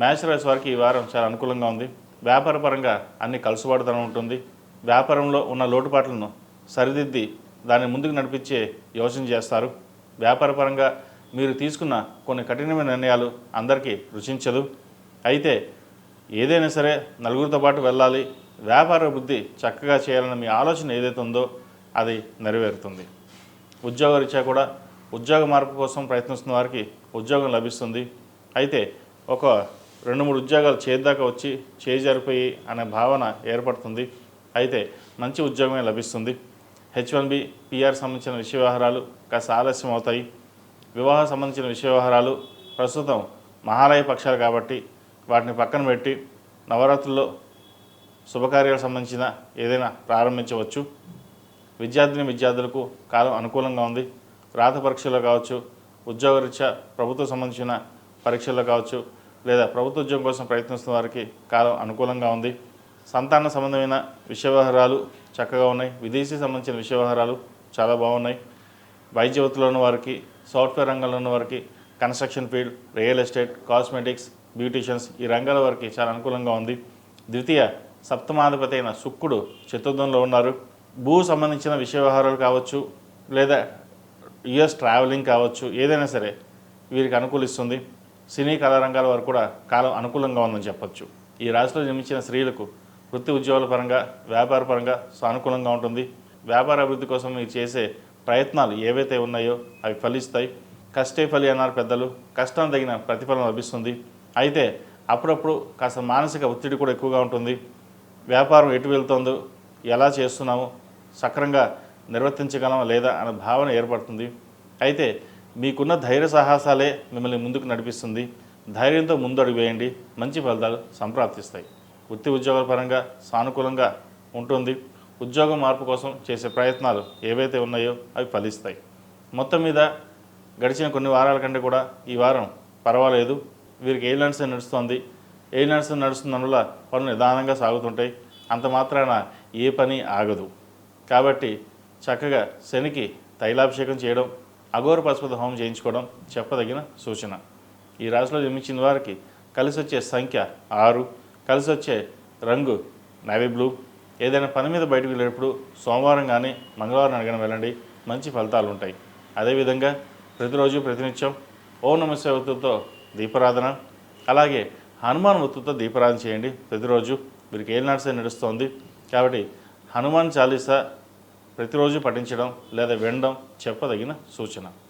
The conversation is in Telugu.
మేష రాశి వారికి ఈ వారం చాలా అనుకూలంగా ఉంది. వ్యాపారపరంగా అన్ని కలుసుబాటుతనం ఉంటుంది. వ్యాపారంలో ఉన్న లోటుపాట్లను సరిదిద్ది దాన్ని ముందుకు నడిపించే యోచన చేస్తారు. వ్యాపారపరంగా మీరు తీసుకున్న కొన్ని కఠినమైన నిర్ణయాలు అందరికీ రుచించదు. అయితే ఏదైనా సరే నలుగురితో పాటు వెళ్ళాలి. వ్యాపార వృద్ధి చక్కగా చేయాలన్న మీ ఆలోచన ఏదైతే ఉందో అది నెరవేరుతుంది. ఉద్యోగరీత్యా కూడా ఉద్యోగ మార్పు కోసం ప్రయత్నిస్తున్న వారికి ఉద్యోగం లభిస్తుంది. అయితే ఒక రెండు మూడు ఉద్యోగాలు చేద్దాకా వచ్చి చేజరిపోయి అనే భావన ఏర్పడుతుంది. అయితే మంచి ఉద్యోగమే లభిస్తుంది. హెచ్ వన్ బి పిఆర్ సంబంధించిన విషయ వ్యవహారాలు కాస్త ఆలస్యం అవుతాయి. వివాహం సంబంధించిన విషయ వ్యవహారాలు ప్రస్తుతం మహాలయ పక్షాలు కాబట్టి వాటిని పక్కన పెట్టి నవరాత్రుల్లో శుభకార్యాలకు సంబంధించిన ఏదైనా ప్రారంభించవచ్చు. విద్యార్థిని విద్యార్థులకు కాలం అనుకూలంగా ఉంది. రాత పరీక్షల్లో కావచ్చు ఉద్యోగరీత్యా ప్రభుత్వం సంబంధించిన పరీక్షల్లో కావచ్చు లేదా ప్రభుత్వ ఉద్యోగం కోసం ప్రయత్నిస్తున్న వారికి కాలం అనుకూలంగా ఉంది. సంతాన సంబంధమైన విషయ వ్యవహారాలు చక్కగా ఉన్నాయి. విదేశీ సంబంధించిన విషయ వ్యవహారాలు చాలా బాగున్నాయి. వైద్య వృత్తిలో ఉన్న వారికి సాఫ్ట్వేర్ రంగంలో ఉన్న వారికి construction field real estate cosmetics beauticians ఈ రంగాల వారికి చాలా అనుకూలంగా ఉంది. ద్వితీయ సప్తమాధిపతి అయిన శుక్రుడు చతుర్థంలో ఉన్నారు. భూ సంబంధించిన విషయ వ్యవహారాలు కావచ్చు లేదా యుఎస్ ట్రావెలింగ్ కావచ్చు ఏదైనా సరే వీరికి అనుకూలిస్తుంది. సినీ కళారంగాల వారు కూడా కాలం అనుకూలంగా ఉందని చెప్పొచ్చు. ఈ రాశిలో జన్మించిన స్త్రీలకు వృత్తి ఉద్యోగాల పరంగా వ్యాపార పరంగా సానుకూలంగా ఉంటుంది. వ్యాపార అభివృద్ధి కోసం మీరు చేసే ప్రయత్నాలు ఏవైతే ఉన్నాయో అవి ఫలిస్తాయి. కష్టే ఫలి అన్నారు పెద్దలు. కష్టం తగిన ప్రతిఫలం లభిస్తుంది. అయితే అప్పుడప్పుడు కాస్త మానసిక ఒత్తిడి కూడా ఎక్కువగా ఉంటుంది. వ్యాపారం ఎటు వెళ్తుందో ఎలా చేస్తున్నాము సక్రంగా నిర్వర్తించగలమా లేదా అనే భావన ఏర్పడుతుంది. అయితే మీకున్న ధైర్య సాహసాలే మిమ్మల్ని ముందుకు నడిపిస్తుంది. ధైర్యంతో ముందు అడుగు వేయండి. మంచి ఫలితాలు సంప్రాప్తిస్తాయి. వృత్తి ఉద్యోగాల పరంగా సానుకూలంగా ఉంటుంది. ఉద్యోగ మార్పు కోసం చేసే ప్రయత్నాలు ఏవైతే ఉన్నాయో అవి ఫలిస్తాయి. మొత్తం మీద గడిచిన కొన్ని వారాల కంటే కూడా ఈ వారం పర్వాలేదు. వీరికి ఏ నడుస్తుంది. ఏ నడుస్తున్నందువల్ల పనులు నిదానంగా సాగుతుంటాయి. అంత మాత్రాన ఏ పని ఆగదు. కాబట్టి చక్కగా శనికి తైలాభిషేకం చేయడం అఘోర పశుపతి హోమం చేయించుకోవడం చెప్పదగిన సూచన. ఈ రాశిలో జన్మించిన వారికి కలిసి వచ్చే సంఖ్య ఆరు కలిసి వచ్చే రంగు నేవీ బ్లూ ఏదైనా పని మీద బయటకు వెళ్ళేటప్పుడు సోమవారం కానీ మంగళవారం అడగని వెళ్ళండి మంచి ఫలితాలు ఉంటాయి. అదేవిధంగా ప్రతిరోజు ప్రతినిత్యం ఓం నమస్య శివతుతో దీపారాధన అలాగే హనుమాన్ వృత్తుతో దీపారాధన చేయండి. ప్రతిరోజు వీరికి ఏం నడిసే నడుస్తోంది. కాబట్టి హనుమాన్ చాలీసా ప్రతిరోజు పఠించడం లేదా వినడం చెప్పదగిన సూచన.